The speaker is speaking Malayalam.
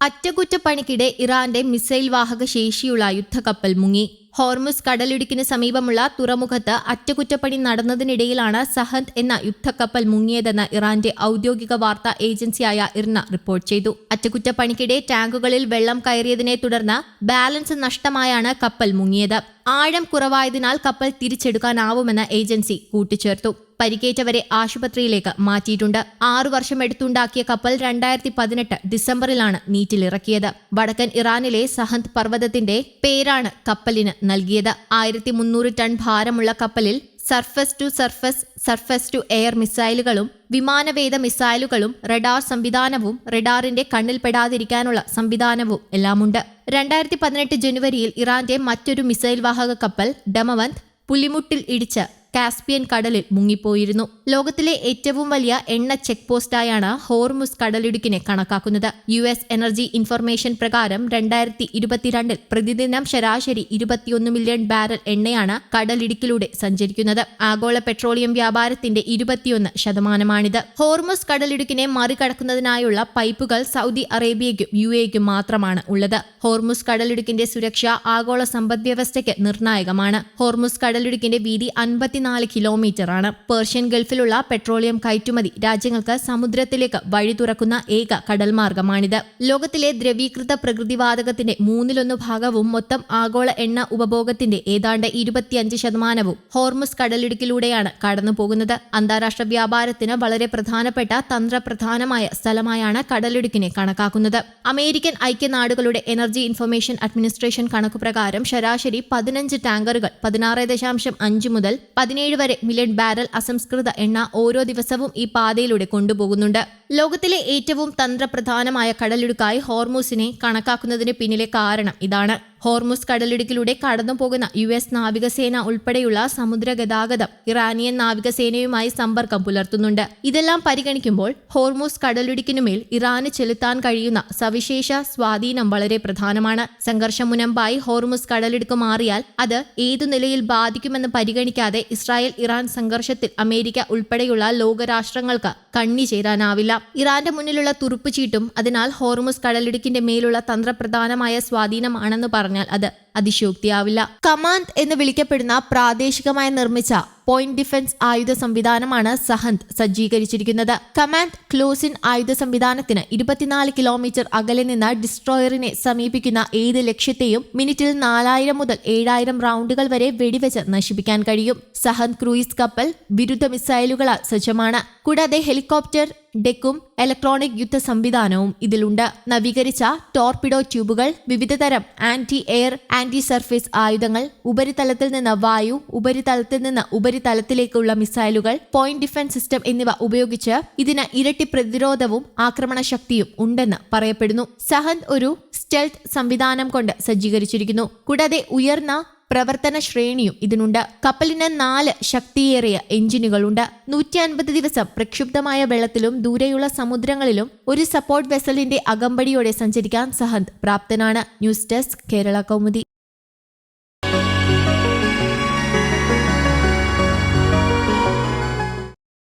അറ്റകുറ്റപ്പണിക്കിടെ ഇറാന്റെ മിസൈൽ വാഹക ശേഷിയുള്ള യുദ്ധക്കപ്പൽ മുങ്ങി. ഹോർമുസ് കടലിടുക്കിന് സമീപമുള്ള തുറമുഖത്ത് അറ്റകുറ്റപ്പണി നടന്നതിനിടയിലാണ് സഹന്ത് എന്ന യുദ്ധക്കപ്പൽ മുങ്ങിയതെന്ന് ഇറാന്റെ ഔദ്യോഗിക വാർത്താ ഏജൻസിയായ ഇർന റിപ്പോർട്ട് ചെയ്തു. അറ്റകുറ്റപ്പണിക്കിടെ ടാങ്കുകളിൽ വെള്ളം കയറിയതിനെ തുടർന്ന് ബാലൻസ് നഷ്ടമായാണ് കപ്പൽ മുങ്ങിയത്. ആഴം കുറവായതിനാൽ കപ്പൽ തിരിച്ചെടുക്കാനാവുമെന്ന് ഏജൻസി കൂട്ടിച്ചേർത്തു. പരിക്കേറ്റവരെ ആശുപത്രിയിലേക്ക് മാറ്റിയിട്ടുണ്ട്. ആറു വർഷം എടുത്തുണ്ടാക്കിയ കപ്പൽ രണ്ടായിരത്തി പതിനെട്ട് ഡിസംബറിലാണ് നീറ്റിലിറക്കിയത്. വടക്കൻ ഇറാനിലെ സഹന്ത് പർവതത്തിന്റെ പേരാണ് കപ്പലിന് നൽകിയത്. ആയിരത്തി മുന്നൂറ് ടൺ ഭാരമുള്ള കപ്പലിൽ surface to surface surface to air മിസൈലുകളും വിമാനവേദ മിസൈലുകളും റഡാർ സംവിധാനവും റഡാറിന്റെ കണ്ണിൽപ്പെടാതിരിക്കാനുള്ള സംവിധാനവും എല്ലാമുണ്ട്. രണ്ടായിരത്തി പതിനെട്ട് ജനുവരിയിൽ ഇറാന്റെ മറ്റൊരു മിസൈൽ വാഹക കപ്പൽ ഡമവന്ത് പുലിമുട്ടിൽ ഇടിച്ച് കാസ്പിയൻ കടലിൽ മുങ്ങിപ്പോയിരുന്നു. ലോകത്തിലെ ഏറ്റവും വലിയ എണ്ണ ചെക്ക് പോസ്റ്റായാണ് ഹോർമുസ് കടലിടുക്കിനെ കണക്കാക്കുന്നത്. യു എസ് എനർജി ഇൻഫർമേഷൻ പ്രകാരം രണ്ടായിരത്തി ഇരുപത്തിരണ്ടിൽ പ്രതിദിനം ശരാശരി ഇരുപത്തിയൊന്ന് മില്യൺ ബാരൽ എണ്ണയാണ് കടലിടുക്കിലൂടെ സഞ്ചരിക്കുന്നത്. ആഗോള പെട്രോളിയം വ്യാപാരത്തിന്റെ ഇരുപത്തിയൊന്ന് ശതമാനമാണിത്. ഹോർമുസ് കടലിടുക്കിനെ മറികടക്കുന്നതിനായുള്ള പൈപ്പുകൾ സൗദി അറേബ്യയ്ക്കും യു എക്കും മാത്രമാണ് ഉള്ളത്. ഹോർമുസ് കടലിടുക്കിന്റെ സുരക്ഷ ആഗോള സമ്പദ്വ്യവസ്ഥയ്ക്ക് നിർണായകമാണ്. ഹോർമുസ് കടലിടുക്കിന്റെ വീതി അൻപത്തിനാല് കിലോമീറ്റർ ആണ് പേർഷ്യൻ ഗൾഫിലുള്ള പെട്രോളിയം കയറ്റുമതി രാജ്യങ്ങൾക്ക് സമുദ്രത്തിലേക്ക് വഴി തുറക്കുന്ന ഏക കടൽ മാർഗമാണിത് ലോകത്തിലെ ദ്രവീകൃത പ്രകൃതിവാതകത്തിന്റെ മൂന്നിലൊന്ന് ഭാഗവും മൊത്തം ആഗോള എണ്ണ ഉപഭോഗത്തിന്റെ ഏതാണ്ട് ഇരുപത്തിയഞ്ച് ശതമാനവും ഹോർമുസ് കടലിടുക്കിലൂടെയാണ് കടന്നുപോകുന്നത്. അന്താരാഷ്ട്ര വ്യാപാരത്തിന് വളരെ പ്രധാനപ്പെട്ട തന്ത്രപ്രധാനമായ സ്ഥലമായാണ് കടലിടുക്കിനെ കണക്കാക്കുന്നത്. അമേരിക്കൻ ഐക്യനാടുകളുടെ എനർജി ഇൻഫർമേഷൻ അഡ്മിനിസ്ട്രേഷൻ കണക്കുപ്രകാരം ശരാശരി പതിനഞ്ച് ടാങ്കറുകൾ പതിനാറ് ദശാംശം അഞ്ച് മുതൽ പതിനേഴ് വരെ മില്യൺ ബാരൽ അസംസ്കൃത എണ്ണ ഓരോ ദിവസവും ഈ പാതയിലൂടെ കൊണ്ടുപോകുന്നുണ്ട്. ലോകത്തിലെ ഏറ്റവും തന്ത്രപ്രധാനമായ കടലിടുക്കായി ഹോർമൂസിനെ കണക്കാക്കുന്നതിന് പിന്നിലെ കാരണം ഇതാണ്. ഹോർമുസ് കടലിടുക്കിലൂടെ കടന്നു പോകുന്ന യു എസ് നാവികസേന ഉൾപ്പെടെയുള്ള സമുദ്ര ഗതാഗതം ഇറാനിയൻ നാവികസേനയുമായി സമ്പർക്കം പുലർത്തുന്നുണ്ട്. ഇതെല്ലാം പരിഗണിക്കുമ്പോൾ ഹോർമുസ് കടലിടുക്കിനുമേൽ ഇറാന് ചെലുത്താൻ കഴിയുന്ന സവിശേഷ സ്വാധീനം വളരെ പ്രധാനമാണ്. സംഘർഷം മുനമ്പായി ഹോർമുസ് കടലിടുക്ക് മാറിയാൽ അത് ഏതു നിലയിൽ ബാധിക്കുമെന്ന് പരിഗണിക്കാതെ ഇസ്രായേൽ ഇറാൻ സംഘർഷത്തിൽ അമേരിക്ക ഉൾപ്പെടെയുള്ള ലോകരാഷ്ട്രങ്ങൾക്ക് കണ്ണി ചേരാനാവില്ല. ഇറാന്റെ മുന്നിലുള്ള തുറുപ്പുചീട്ടും അതിനാൽ ഹോർമുസ് കടലിടുക്കിന്റെ മേലുള്ള തന്ത്രപ്രധാനമായ സ്വാധീനമാണെന്ന് പറഞ്ഞാൽ അത് അതിശയോക്തിയാവില്ല. കമാൻഡ് എന്ന് വിളിക്കപ്പെടുന്ന പ്രാദേശികമായി നിർമ്മിച്ച പോയിന്റ് ഡിഫൻസ് ആയുധ സംവിധാനമാണ് സഹന്ത് സജ്ജീകരിച്ചിരിക്കുന്നത്. കമാൻഡ് ക്ലോസിൻ ആയുധ സംവിധാനത്തിന് ഇരുപത്തിനാല് കിലോമീറ്റർ അകലെ നിന്ന് ഡിസ്ട്രോയറിനെ സമീപിക്കുന്ന ഏത് ലക്ഷ്യത്തെയും മിനിറ്റിൽ നാലായിരം മുതൽ ഏഴായിരം റൗണ്ടുകൾ വരെ വെടിവെച്ച് നശിപ്പിക്കാൻ കഴിയും. സഹന്ത് ക്രൂയിസ് കപ്പൽ വിരുദ്ധ മിസൈലുകളാൽ സജ്ജമാണ്. കൂടാതെ ഹെലികോപ്റ്റർ ഡെക്കും ഇലക്ട്രോണിക് യുദ്ധ സംവിധാനവും ഇതിലുണ്ട്. നവീകരിച്ച ടോർപിഡോ ട്യൂബുകൾ വിവിധതരം ആന്റി എയർ ആന്റി സർഫേസ് ആയുധങ്ങൾ ഉപരിതലത്തിൽ നിന്ന് വായു ഉപരിതലത്തിൽ നിന്ന് ഉപരിതലത്തിലേക്കുള്ള മിസൈലുകൾ പോയിന്റ് ഡിഫൻസ് സിസ്റ്റം എന്നിവ ഉപയോഗിച്ച് ഇതിന് ഇരട്ടി പ്രതിരോധവും ആക്രമണ ശക്തിയും ഉണ്ടെന്ന് പറയപ്പെടുന്നു. സഹന്ത് ഒരു സ്റ്റെൽത്ത് സംവിധാനം കൊണ്ട് സജ്ജീകരിച്ചിരിക്കുന്നു. കൂടാതെ ഉയർന്ന പ്രവർത്തന ശ്രേണിയും ഇതിനുണ്ട്. കപ്പലിന് നാല് ശക്തിയേറിയ എഞ്ചിനുകളുണ്ട്. നൂറ്റി അൻപത് ദിവസം പ്രക്ഷുബ്ധമായ വെള്ളത്തിലും ദൂരെയുള്ള സമുദ്രങ്ങളിലും ഒരു സപ്പോർട്ട് വെസലിന്റെ അകമ്പടിയോടെ സഞ്ചരിക്കാൻ സഹന്ത് പ്രാപ്തനാണ്. News desk Kerala Kaumudi.